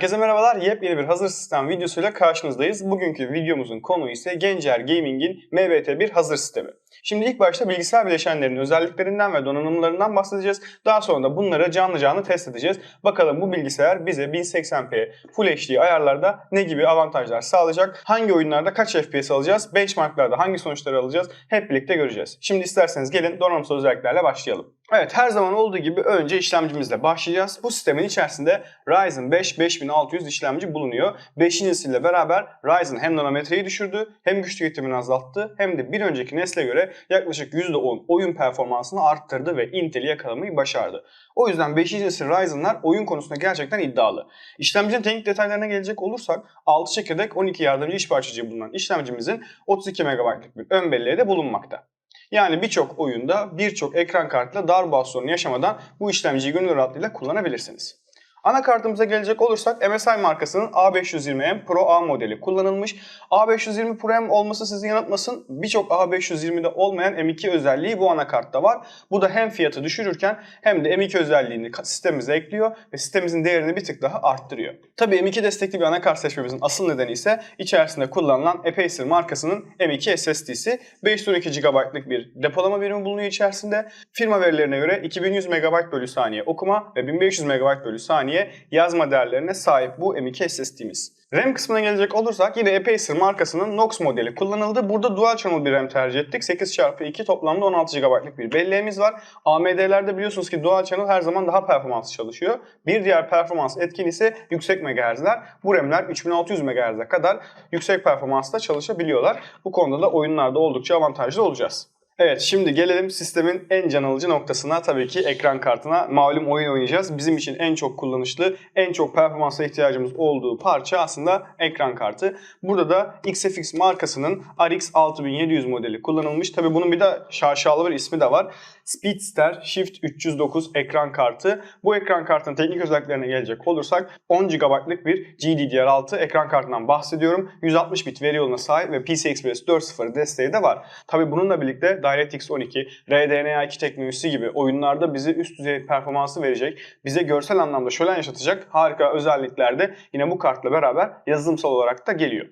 Herkese merhabalar. Yepyeni bir hazır sistem videosuyla karşınızdayız. Bugünkü videomuzun konuğu ise Gencer Gaming'in MBT1 hazır sistemi. Şimdi ilk başta bilgisayar bileşenlerinin özelliklerinden ve donanımlarından bahsedeceğiz. Daha sonra da bunları canlı canlı test edeceğiz. Bakalım bu bilgisayar bize 1080p Full HD ayarlarda ne gibi avantajlar sağlayacak? Hangi oyunlarda kaç FPS alacağız? Benchmarklarda hangi sonuçları alacağız? Hep birlikte göreceğiz. Şimdi isterseniz gelin donanımsal özelliklerle başlayalım. Evet her zaman olduğu gibi önce işlemcimizle başlayacağız. Bu sistemin içerisinde Ryzen 5 5600 işlemci bulunuyor. 5. nesille beraber Ryzen hem nanometreyi düşürdü hem güç tüketimini azalttı hem de bir önceki nesle göre yaklaşık %10 oyun performansını arttırdı ve Intel'i yakalamayı başardı. O yüzden 5. nesil Ryzen'lar oyun konusunda gerçekten iddialı. İşlemcinin teknik detaylarına gelecek olursak 6 çekirdek 12 yardımcı iş parçacığı bulunan işlemcimizin 32 MB'lık bir ön belleği de bulunmakta. Yani birçok oyunda birçok ekran kartıyla darboğaz sorunu yaşamadan bu işlemciyi gönül rahatlığıyla kullanabilirsiniz. Anakartımıza gelecek olursak MSI markasının A520M Pro A modeli kullanılmış. A520 Pro M olması sizi yanıltmasın. Birçok A520'de olmayan M2 özelliği bu anakartta var. Bu da hem fiyatı düşürürken hem de M2 özelliğini sistemimize ekliyor ve sistemimizin değerini bir tık daha arttırıyor. Tabii M2 destekli bir anakart seçmemizin asıl nedeni ise içerisinde kullanılan Apacer markasının M2 SSD'si. 512 GB'lık bir depolama birimi bulunuyor içerisinde. Firma verilerine göre 2100 MB bölü saniye okuma ve 1500 MB bölü saniye yazma değerlerine sahip bu M2 SSD'miz. RAM kısmına gelecek olursak yine Apacer markasının Nox modeli kullanıldı. Burada dual channel bir RAM tercih ettik. 8x2 toplamda 16 GB'lık bir belleğimiz var. AMD'lerde biliyorsunuz ki dual channel her zaman daha performanslı çalışıyor. Bir diğer performans etkin ise yüksek MHz'ler. Bu RAM'ler 3600 MHz'e kadar yüksek performansla çalışabiliyorlar. Bu konuda da oyunlarda oldukça avantajlı olacağız. Evet şimdi gelelim sistemin en can alıcı noktasına tabii ki ekran kartına. Malum oyun oynayacağız. Bizim için en çok kullanışlı, en çok performansa ihtiyacımız olduğu parça aslında ekran kartı. Burada da XFX markasının RX 6700 modeli kullanılmış. Tabii bunun bir de şaşalı bir ismi de var. Speedster Shift 309 ekran kartı. Bu ekran kartının teknik özelliklerine gelecek olursak 10 GB'lık bir GDDR6 ekran kartından bahsediyorum. 160 bit veri yoluna sahip ve PCI Express 4.0 desteği de var. Tabii bununla birlikte DirectX 12, RDNA 2 teknolojisi gibi oyunlarda bize üst düzey performansı verecek, bize görsel anlamda şölen yaşatacak harika özellikler de yine bu kartla beraber yazılımsal olarak da geliyor.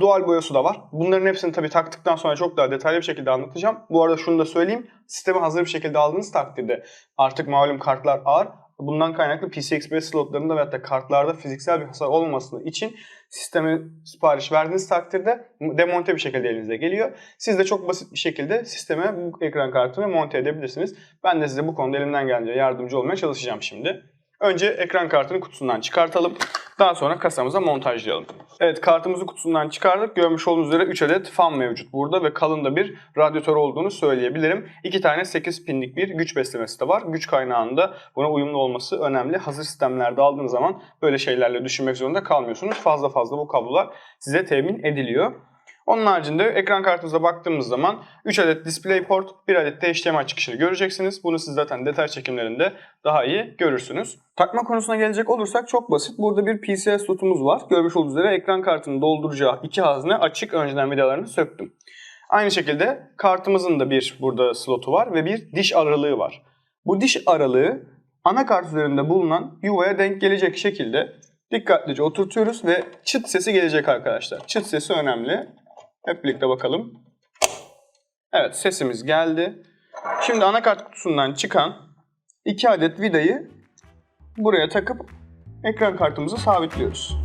Dual boyası da var. Bunların hepsini tabii taktıktan sonra çok daha detaylı bir şekilde anlatacağım. Bu arada şunu da söyleyeyim. Sistemi hazır bir şekilde aldığınız takdirde artık malum kartlar ağır. Bundan kaynaklı PCI Express slotlarında veyahut da kartlarda fiziksel bir hasar olmaması için sisteme sipariş verdiğiniz takdirde demonte bir şekilde elinize geliyor. Siz de çok basit bir şekilde sisteme bu ekran kartını monte edebilirsiniz. Ben de size bu konuda elimden gelince yardımcı olmaya çalışacağım şimdi. Önce ekran kartını kutusundan çıkartalım. Daha sonra kasamıza montajlayalım. Evet kartımızı kutusundan çıkardık. Görmüş olduğunuz üzere 3 adet fan mevcut burada ve kalın da bir radyatör olduğunu söyleyebilirim. 2 tane 8 pinlik bir güç beslemesi de var. Güç kaynağında buna uyumlu olması önemli. Hazır sistemlerde aldığınız zaman böyle şeylerle düşünmek zorunda kalmıyorsunuz. Fazla fazla bu kablolar size temin ediliyor. Onun haricinde ekran kartınıza baktığımız zaman 3 adet DisplayPort, 1 adet de HDMI çıkışını göreceksiniz. Bunu siz zaten detay çekimlerinde daha iyi görürsünüz. Takma konusuna gelecek olursak çok basit. Burada bir PCI slotumuz var. Görmüş olduğunuz üzere ekran kartını dolduracağı iki hazne açık önceden vidalarını söktüm. Aynı şekilde kartımızın da bir burada slotu var ve bir diş aralığı var. Bu diş aralığı anakart üzerinde bulunan yuvaya denk gelecek şekilde dikkatlice oturtuyoruz ve çıt sesi gelecek arkadaşlar. Çıt sesi önemli. Hep birlikte bakalım. Evet sesimiz geldi. Şimdi anakart kutusundan çıkan iki adet vidayı buraya takıp ekran kartımızı sabitliyoruz.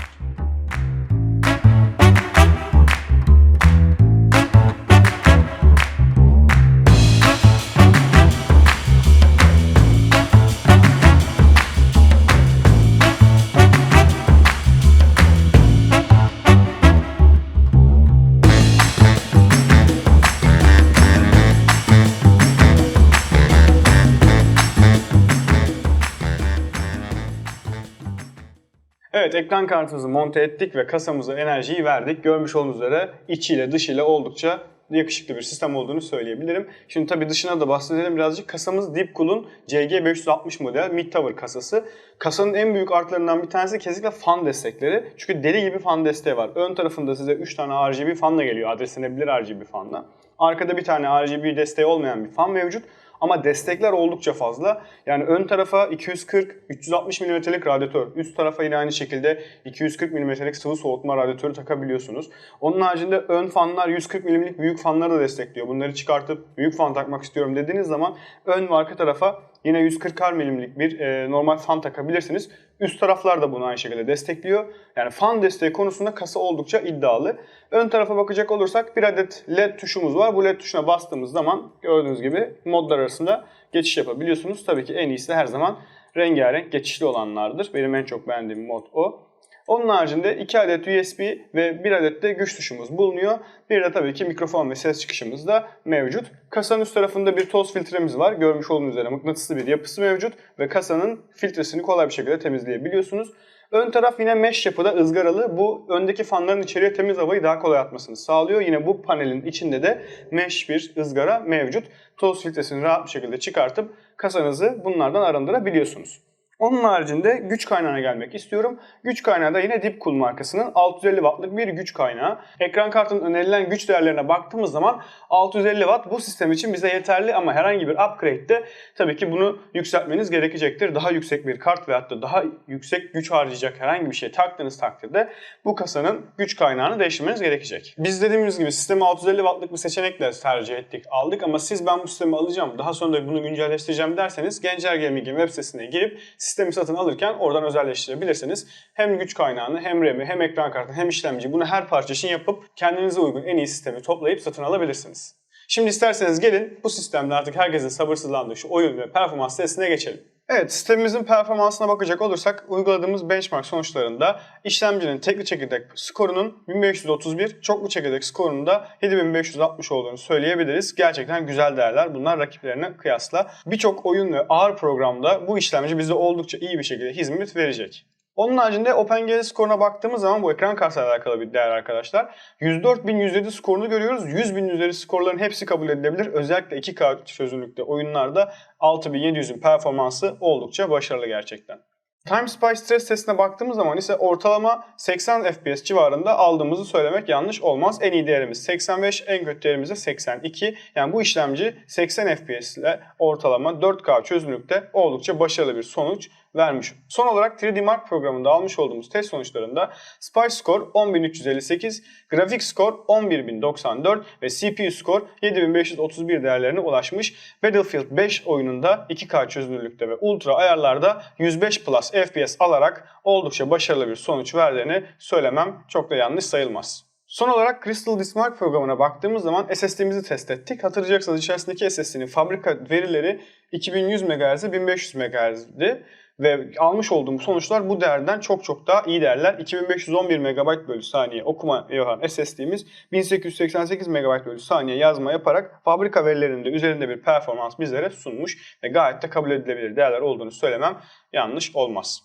Evet ekran kartımızı monte ettik ve kasamıza enerjiyi verdik. Görmüş olduğunuz üzere içiyle dışıyla oldukça yakışıklı bir sistem olduğunu söyleyebilirim. Şimdi tabii dışına da bahsedelim birazcık. Kasamız Deepcool'un CG560 model Mid Tower kasası. Kasanın en büyük artılarından bir tanesi kesinlikle fan destekleri. Çünkü deli gibi fan desteği var. Ön tarafında size 3 tane RGB fanla geliyor. Adreslenebilir RGB fanla. Arkada bir tane RGB desteği olmayan bir fan mevcut. Ama destekler oldukça fazla. Yani ön tarafa 240 360 mm'lik radyatör, üst tarafa yine aynı şekilde 240 mm'lik sıvı soğutma radyatörü takabiliyorsunuz. Onun haricinde ön fanlar 140 mm'lik büyük fanları da destekliyor. Bunları çıkartıp büyük fan takmak istiyorum dediğiniz zaman ön ve arka tarafa yine 140 mm'lik bir e, normal fan takabilirsiniz. Üst taraflar da bunu aynı şekilde destekliyor. Yani fan desteği konusunda kasa oldukça iddialı. Ön tarafa bakacak olursak bir adet LED tuşumuz var. Bu LED tuşuna bastığımız zaman gördüğünüz gibi modlar arasında geçiş yapabiliyorsunuz. Tabii ki en iyisi her zaman rengarenk geçişli olanlardır. Benim en çok beğendiğim mod o. Onun haricinde 2 adet USB ve 1 adet de güç tuşumuz bulunuyor. Bir de tabii ki mikrofon ve ses çıkışımız da mevcut. Kasanın üst tarafında bir toz filtremiz var. Görmüş olduğunuz üzere mıknatıslı bir yapısı mevcut ve kasanın filtresini kolay bir şekilde temizleyebiliyorsunuz. Ön taraf yine mesh yapıda ızgaralı. Bu öndeki fanların içeriye temiz havayı daha kolay atmasını sağlıyor. Yine bu panelin içinde de mesh bir ızgara mevcut. Toz filtresini rahat bir şekilde çıkartıp kasanızı bunlardan arındırabiliyorsunuz. Onun haricinde güç kaynağına gelmek istiyorum. Güç kaynağı da yine Deepcool markasının 650 wattlık bir güç kaynağı. Ekran kartının önerilen güç değerlerine baktığımız zaman 650 watt bu sistem için bize yeterli ama herhangi bir upgrade'de tabii ki bunu yükseltmeniz gerekecektir. Daha yüksek bir kart veyahut da daha yüksek güç harcayacak herhangi bir şey taktığınız takdirde bu kasanın güç kaynağını değiştirmeniz gerekecek. Biz dediğimiz gibi sistemi 650 wattlık bir seçenekle tercih ettik, aldık ama siz ben bu sistemi alacağım, daha sonra da bunu güncelleştireceğim derseniz Gencer Gaming'in web sitesine girip sistemi satın alırken oradan özelleştirebilirsiniz. Hem güç kaynağını, hem RAM'i, hem ekran kartını, hem işlemci bunu her parça için yapıp kendinize uygun en iyi sistemi toplayıp satın alabilirsiniz. Şimdi isterseniz gelin bu sistemde artık herkesin sabırsızlandığı şu oyun ve performans testine geçelim. Evet, sistemimizin performansına bakacak olursak uyguladığımız benchmark sonuçlarında işlemcinin tekli çekirdek skorunun 1531, çoklu çekirdek skorunun da 7560 olduğunu söyleyebiliriz. Gerçekten güzel değerler bunlar rakiplerine kıyasla. Birçok oyun ve ağır programda bu işlemci bize oldukça iyi bir şekilde hizmet verecek. Onun haricinde OpenGL skoruna baktığımız zaman bu ekran kartıyla alakalı bir değer arkadaşlar. 104.107 skorunu görüyoruz. 100.000 üzeri skorların hepsi kabul edilebilir. Özellikle 2K çözünürlükte oyunlarda 6700'ün performansı oldukça başarılı gerçekten. Time Spy stres testine baktığımız zaman ise ortalama 80 FPS civarında aldığımızı söylemek yanlış olmaz. En iyi değerimiz 85, en kötü değerimiz de 82. Yani bu işlemci 80 FPS ile ortalama 4K çözünürlükte oldukça başarılı bir sonuç vermiş. Son olarak 3D Mark programında almış olduğumuz test sonuçlarında Spy Score 10.358, Grafik Score 11.094 ve CPU Score 7.531 değerlerine ulaşmış. Battlefield 5 oyununda 2K çözünürlükte ve ultra ayarlarda 105 Plus FPS alarak oldukça başarılı bir sonuç verdiğini söylemem çok da yanlış sayılmaz. Son olarak Crystal Dismark programına baktığımız zaman SSD'mizi test ettik. Hatırlayacaksınız içerisindeki SSD'nin fabrika verileri 2100 MHz'e 1500 MHz'di ve almış olduğum sonuçlar bu değerden çok çok daha iyi değerler. 2511 MB bölü saniye okuma yapan SSD'miz 1888 MB bölü saniye yazma yaparak fabrika verilerinde üzerinde bir performans bizlere sunmuş ve gayet de kabul edilebilir değerler olduğunu söylemem yanlış olmaz.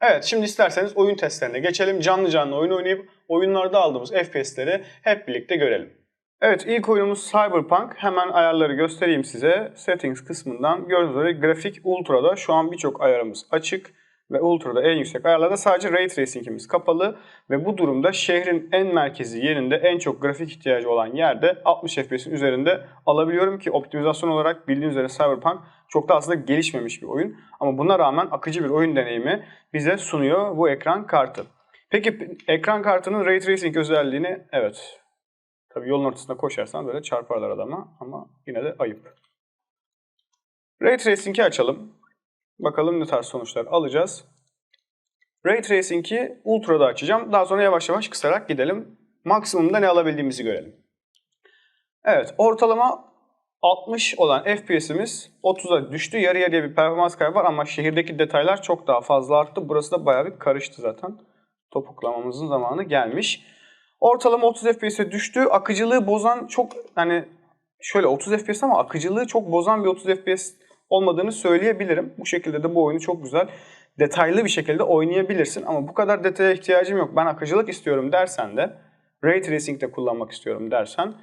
Evet şimdi isterseniz oyun testlerine geçelim. Canlı canlı oyun oynayıp oyunlarda aldığımız FPS'leri hep birlikte görelim. Evet ilk oyunumuz Cyberpunk. Hemen ayarları göstereyim size. Settings kısmından gördüğünüz üzere grafik Ultra'da şu an birçok ayarımız açık. Ve Ultra'da en yüksek ayarlarda sadece Ray Tracing'imiz kapalı. Ve bu durumda şehrin en merkezi yerinde en çok grafik ihtiyacı olan yerde 60 FPS'in üzerinde alabiliyorum ki optimizasyon olarak bildiğiniz üzere Cyberpunk çok da aslında gelişmemiş bir oyun. Ama buna rağmen akıcı bir oyun deneyimi bize sunuyor bu ekran kartı. Peki ekran kartının Ray Tracing özelliğini evet Tabii yolun ortasında koşarsan böyle çarparlar adama ama yine de ayıp. Ray Tracing'i açalım. Bakalım ne tarz sonuçlar alacağız. Ray Tracing'i Ultra'da açacağım. Daha sonra yavaş yavaş kısarak gidelim. Maksimumda ne alabildiğimizi görelim. Evet ortalama 60 olan FPS'imiz 30'a düştü. Yarı yarıya bir performans kaybı var ama şehirdeki detaylar çok daha fazla arttı. Burası da bayağı bir karıştı zaten. Topuklamamızın zamanı gelmiş. Ortalama 30 FPS'e düştü. Akıcılığı bozan çok hani şöyle 30 FPS ama akıcılığı çok bozan bir 30 FPS olmadığını söyleyebilirim. Bu şekilde de bu oyunu çok güzel detaylı bir şekilde oynayabilirsin ama bu kadar detaya ihtiyacım yok. Ben akıcılık istiyorum dersen de Ray Tracing de kullanmak istiyorum dersen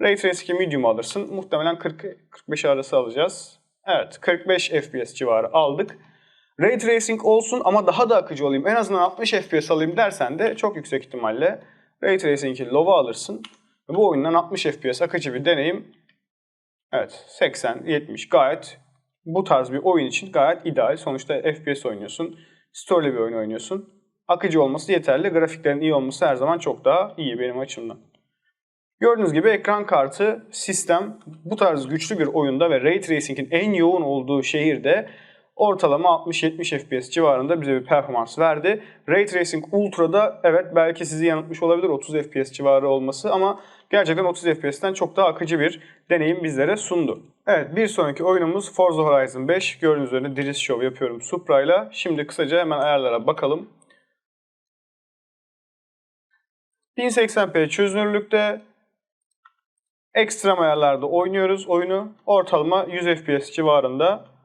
Ray Tracing'i medium alırsın. Muhtemelen 40-45 arası alacağız. Evet 45 FPS civarı aldık. Ray Tracing olsun ama daha da akıcı olayım. En azından 60 FPS alayım dersen de çok yüksek ihtimalle Ray Tracing'i low'a alırsın. Bu oyundan 60 FPS akıcı bir deneyim Evet 80, 70 gayet bu tarz bir oyun için gayet ideal. Sonuçta FPS oynuyorsun. Story'li bir oyun oynuyorsun. Akıcı olması yeterli. Grafiklerin iyi olması her zaman çok daha iyi benim açımdan. Gördüğünüz gibi ekran kartı sistem bu tarz güçlü bir oyunda ve Ray Tracing'in en yoğun olduğu şehirde ortalama 60-70 FPS civarında bize bir performans verdi. Ray Tracing Ultra'da evet belki sizi yanıltmış olabilir 30 FPS civarı olması ama gerçekten 30 FPS'ten çok daha akıcı bir deneyim bizlere sundu. Evet bir sonraki oyunumuz Forza Horizon 5. Gördüğünüz üzere Drift Show yapıyorum Supra'yla. Şimdi kısaca hemen ayarlara bakalım. 1080p çözünürlükte ekstrem ayarlarda oynuyoruz oyunu. Ortalama 100 FPS civarında.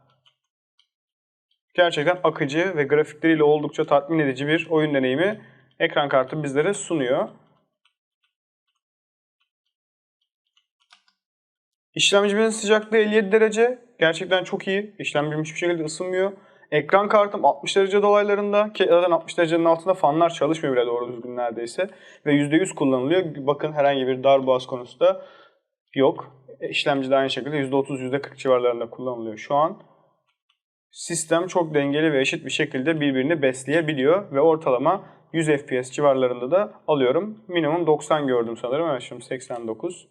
Gerçekten akıcı ve grafikleriyle oldukça tatmin edici bir oyun deneyimi ekran kartı bizlere sunuyor. İşlemcimizin sıcaklığı 57 derece. Gerçekten çok iyi. İşlemcim hiçbir şekilde ısınmıyor. Ekran kartım 60 derece dolaylarında zaten 60 derecenin altında fanlar çalışmıyor bile doğru düzgün neredeyse. Ve %100 kullanılıyor. Bakın herhangi bir darboğaz konusu da yok. E, İşlemci de aynı şekilde %30 %40 civarlarında kullanılıyor şu an. Sistem çok dengeli ve eşit bir şekilde birbirini besleyebiliyor ve ortalama 100 FPS civarlarında da alıyorum. Minimum 90 gördüm sanırım. Evet şimdi 89.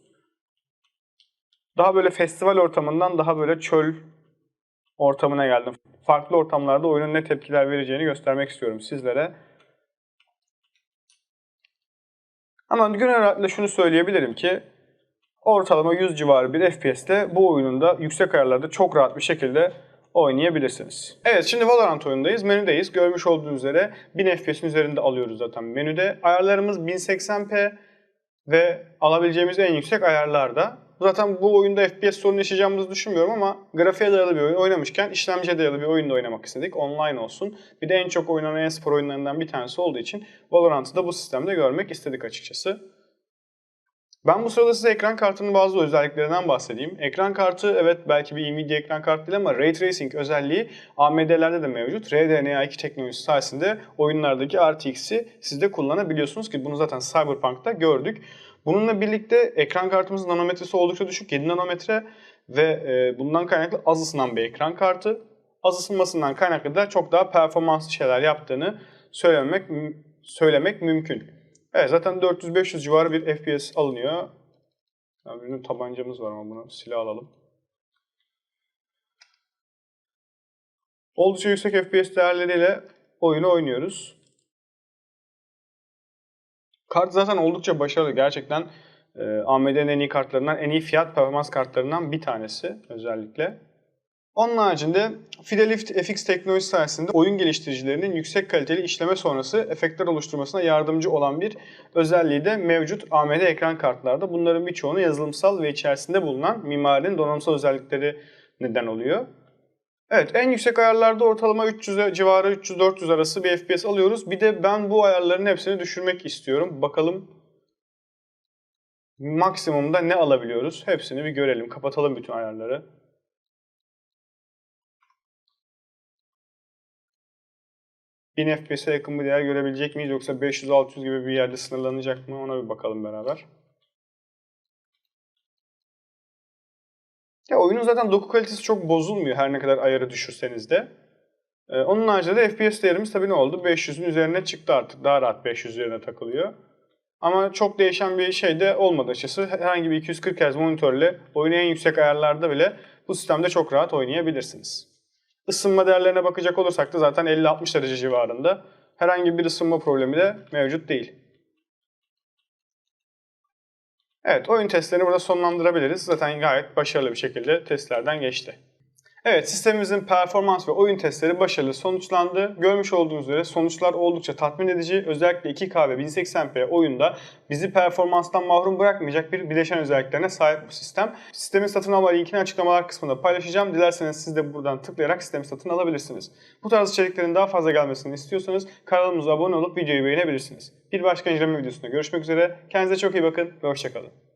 Daha böyle festival ortamından daha böyle çöl ortamına geldim. Farklı ortamlarda oyunun ne tepkiler vereceğini göstermek istiyorum sizlere. Ama genel olarak şunu söyleyebilirim ki ortalama 100 civarı bir FPS'te bu oyunun da yüksek ayarlarda çok rahat bir şekilde oynayabilirsiniz. Evet şimdi Valorant oyundayız. Menüdeyiz. Görmüş olduğunuz üzere 1000 FPS'in üzerinde alıyoruz zaten menüde. Ayarlarımız 1080p ve alabileceğimiz en yüksek ayarlarda. Zaten bu oyunda FPS sorunu yaşayacağımızı düşünmüyorum ama grafiğe dayalı bir oyun oynamışken işlemciye dayalı bir oyunda oynamak istedik. Online olsun. Bir de en çok oynanan e-spor oyunlarından bir tanesi olduğu için Valorant'ı da bu sistemde görmek istedik açıkçası. Ben bu sırada size ekran kartının bazı özelliklerinden bahsedeyim. Ekran kartı evet belki bir Nvidia ekran kartı değil ama Ray Tracing özelliği AMD'lerde de mevcut. RDNA 2 teknolojisi sayesinde oyunlardaki RTX'i siz de kullanabiliyorsunuz ki bunu zaten Cyberpunk'ta gördük. Bununla birlikte ekran kartımızın nanometresi oldukça düşük 7 nanometre ve e, bundan kaynaklı az ısınan bir ekran kartı. Az ısınmasından kaynaklı da çok daha performanslı şeyler yaptığını söylemek söylemek mümkün. Evet zaten 400-500 civarı bir FPS alınıyor. Yani bizim tabancamız var ama bunu silah alalım. Oldukça yüksek FPS değerleriyle oyunu oynuyoruz. Kart zaten oldukça başarılı. Gerçekten e, AMD'nin en iyi kartlarından, en iyi fiyat performans kartlarından bir tanesi özellikle. Onun haricinde Fidelift FX teknolojisi sayesinde oyun geliştiricilerinin yüksek kaliteli işleme sonrası efektler oluşturmasına yardımcı olan bir özelliği de mevcut AMD ekran kartlarda. Bunların birçoğunu yazılımsal ve içerisinde bulunan mimarinin donanımsal özellikleri neden oluyor. Evet en yüksek ayarlarda ortalama 300 civarı 300-400 arası bir FPS alıyoruz. Bir de ben bu ayarların hepsini düşürmek istiyorum. Bakalım maksimumda ne alabiliyoruz? Hepsini bir görelim. Kapatalım bütün ayarları. ...1000 FPS'e yakın bir değer görebilecek miyiz yoksa 500-600 gibi bir yerde sınırlanacak mı ona bir bakalım beraber. Ya oyunun zaten doku kalitesi çok bozulmuyor her ne kadar ayarı düşürseniz de. Ee, onun haricinde de FPS değerimiz tabii ne oldu? 500'ün üzerine çıktı artık. Daha rahat 500 üzerine takılıyor. Ama çok değişen bir şey de olmadı açıkçası. Herhangi bir 240 Hz monitörle oyunu en yüksek ayarlarda bile bu sistemde çok rahat oynayabilirsiniz. Isınma değerlerine bakacak olursak da zaten 50-60 derece civarında. Herhangi bir ısınma problemi de mevcut değil. Evet oyun testlerini burada sonlandırabiliriz. Zaten gayet başarılı bir şekilde testlerden geçti. Evet sistemimizin performans ve oyun testleri başarılı sonuçlandı. Görmüş olduğunuz üzere sonuçlar oldukça tatmin edici. Özellikle 2K ve 1080p oyunda bizi performanstan mahrum bırakmayacak bir bileşen özelliklerine sahip bu sistem. Sistemin satın alma linkini açıklamalar kısmında paylaşacağım. Dilerseniz siz de buradan tıklayarak sistemi satın alabilirsiniz. Bu tarz içeriklerin daha fazla gelmesini istiyorsanız kanalımıza abone olup videoyu beğenebilirsiniz. Bir başka inceleme videosunda görüşmek üzere. Kendinize çok iyi bakın ve hoşçakalın.